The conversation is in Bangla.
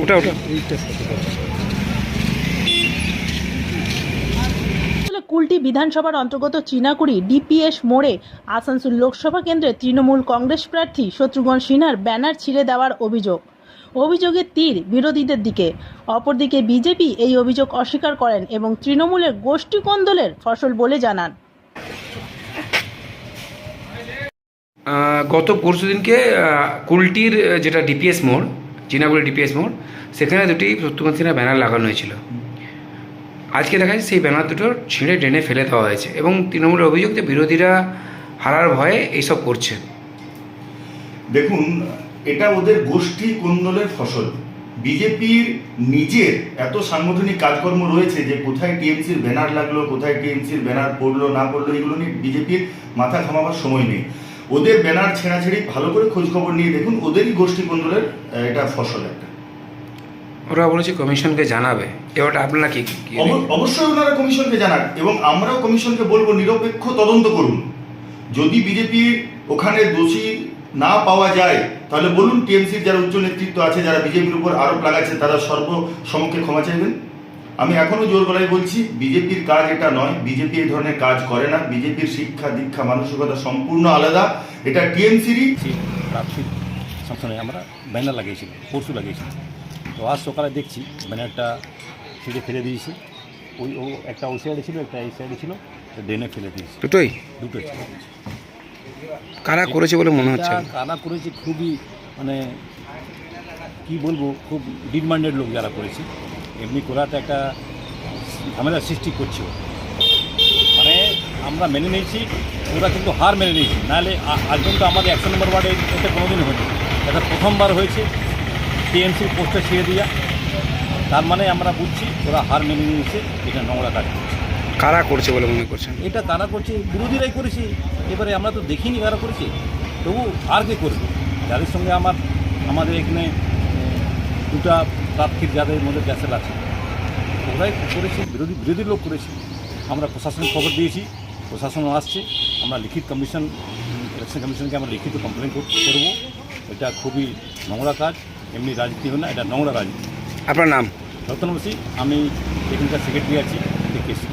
ওটা ওটা কুলটি বিধানসভার অন্তর্গত চীনাকুড়ি ডিপিএস মোড়ে আসানসোল লোকসভা কেন্দ্রে তৃণমূল কংগ্রেস প্রার্থী শত্রুঘ্ন সিনহার ব্যানার ছিঁড়ে দেওয়ার অভিযোগ। অভিযোগের তীর বিরোধীদের দিকে। অপরদিকে বিজেপি এই অভিযোগ অস্বীকার করেন এবং তৃণমূলের গোষ্ঠী কোন্দলের ফসল বলে জানান। গত পরশু দিনকে কুলটির যেটা ডিপিএস মোড় চীনাগুড়ি ডিপিএস মোড়, সেখানে দুটি শত্রুঘ্ন সিনহা ব্যানার লাগানো হয়েছিল। আজকে দেখা যাচ্ছে সেই ব্যানার দুটো ছিঁড়ে ড্রেনে ফেলে দেওয়া হয়েছে এবং তৃণমূলের অভিযোগ যে বিরোধীরা হারার ভয়ে এইসব করছে। দেখুন, এটা ওদের গোষ্ঠী কোন্দলের ফসল। বিজেপির নিজের এত সাংগঠনিক কাজকর্ম রয়েছে যে কোথায় টিএমসির ব্যানার লাগল, কোথায় টিএমসির ব্যানার পড়ল, না পড়ল, এগুলো নিয়ে বিজেপির মাথা ঘামাবার সময় নেই। ওদের ব্যানার ছেঁড়াছেড়ি ভালো করে খোঁজ খবর নিয়ে দেখুন ওদেরই গোষ্ঠী আহ, এটা ফসল একটা। ওরা বলেছে কমিশনকে জানাবে। এবারটা আপনারা কি কি- অবশ্যই ওনারা কমিশনকে জানান এবং আমরাও কমিশনকে বলব নিরপেক্ষ তদন্ত করুন। যদি বিজেপি ওখানে দোষী না পাওয়া যায় তাহলে বলুন টিএমসির যারা উচ্চ নেতৃত্ব আছে যারা বিজেপির উপর আরোপ লাগাচ্ছে তারা সর্বসমক্ষে ক্ষমা চাইবেন? আমি এখনও জোর গলায় বলছি বিজেপির কাজ এটা নয় বিজেপি এই ধরনের কাজ করে না বিজেপির শিক্ষা দীক্ষা মানসিকতা সম্পূর্ণ আলাদা। এটা টিএমসিরই প্রার্থীর সবসময় আমরা ব্যানার লাগিয়েছিল পরশু লাগিয়েছি তো আজ সকালে দেখছি ব্যানারটা ছিঁড়ে ফেলে দিয়েছি। ওই ও একটা ওই সাইডে ছিল একটা এই সাইডে ছিল ড্রেনে ফেলে দিয়েছি। দুটোই? দুটো ছিল কারা করেছে বলে মনে হচ্ছে? কারা করেছে খুবই মানে কি বলব খুব ডিমান্ডেড লোক যারা করেছে। এমনি করাটা একটা ঝামেলার সৃষ্টি করছে মানে আমরা মেনে নিয়েছি ওরা কিন্তু হার মেনে নিয়েছি। নাহলে আজ পর্যন্ত আমাদের একশো নম্বর ওয়ার্ডে এটা কোনোদিন হয়নি। এটা প্রথমবার হয়েছে টিএমসির পোস্টার ছেড়ে দিয়া। তার মানে আমরা বুঝছি ওরা হার মেনে নিয়েছে এটা নোংরা কাজ করছে। কারা করছে বলে মনে করছেন? এটা কারা করছে বিরোধীরাই করেছে। এবারে আমরা তো দেখিনি কারা করেছে। তবু আর কে করবে? যাদের সঙ্গে আমার আমাদের এখানে দুটা প্রার্থীর যাদের মধ্যে ক্যাসেল আছে। ওরাই করেছে বিরোধী বিরোধী লোক করেছে। আমরা প্রশাসন খবর দিয়েছি প্রশাসন আসছে। আমরা লিখিত কমিশন ইলেকশন কমিশনকে আমরা লিখিত কমপ্লেন করব এটা খুবই নোংরা কাজ এমনি রাজনীতি হয় না এটা নোংরা রাজনীতি। আপনার নাম? রতন বসি আমি এখানকার সেক্রেটারি আছি ডিকেসি